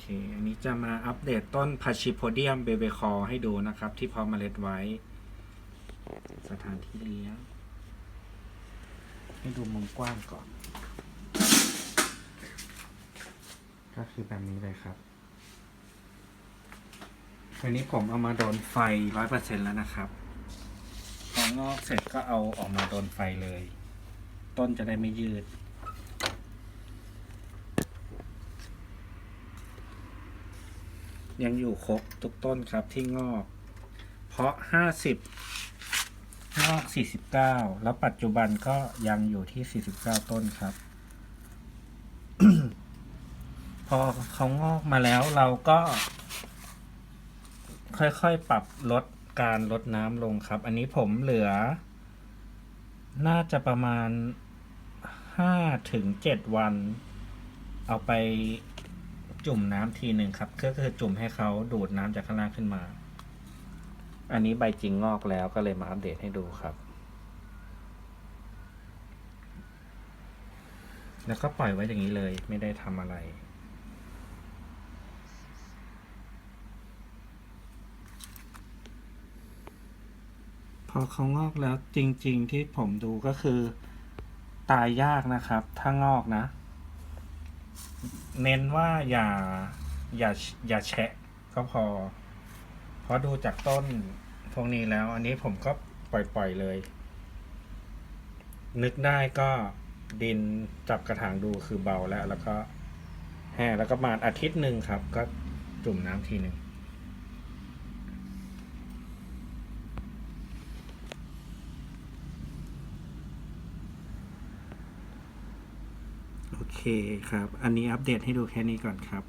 เค อันนี้จะมาอัปเดตต้นพาชิโพเดียมเบเบคอให้ดูนะครับ ที่พาะเมล็ดไว้ สถานที่เลี้ยง ให้ดูมุมกว้างก่อน ก็คือแบบนี้เลยครับวันนี้ผมเอามาโดนไฟร้อยเปอร์เซ็นแล้วนะครับ พองอกเสร็จก็เอาออกมาโดนไฟเลย ต้นจะได้ไม่ยืด ยังอยู่ครบทุกต้นครับที่งอก เพราะห้าสิบงอกสี่สิบเก้าแล้วปัจจุบันก็ยังอยู่ที่สี่สิบเก้าต้นครับ พอเขางอกมาแล้วเราก็ ค่อยๆปรับลดการลดน้ำลงครับ อันนี้ผมเหลือ น่าจะประมาณห้าถึงเจ็ดวัน เอาไป จุ่มน้ำทีหนึ่งครับก็คือจุ่มให้เขาดูดน้ำจากข้างล่างขึ้นมา อันนี้ใบจริงงอกแล้วก็เลยมาอัปเดตให้ดูครับ แล้วก็ปล่อยไว้อย่างนี้เลยไม่ได้ทำอะไรพอเขางอกแล้วจริงๆที่ผมดูก็คือ ตายยากนะครับ ถ้างอกนะ เน้นว่าอย่าอย่าอย่าแฉะก็พอ เพราะดูจากต้นพวกนี้แล้ว อันนี้ผมก็ปล่อยๆเลย นึกได้ก็ดินจับกระถางดูคือเบาแล้ว แล้วก็แห้แล้วก็มาอาทิตย์หนึ่งครับ ก็จุ่มน้ำทีหนึ่ง เคครับ อันนี้อัปเดตให้ดูแค่นี้ก่อนครับ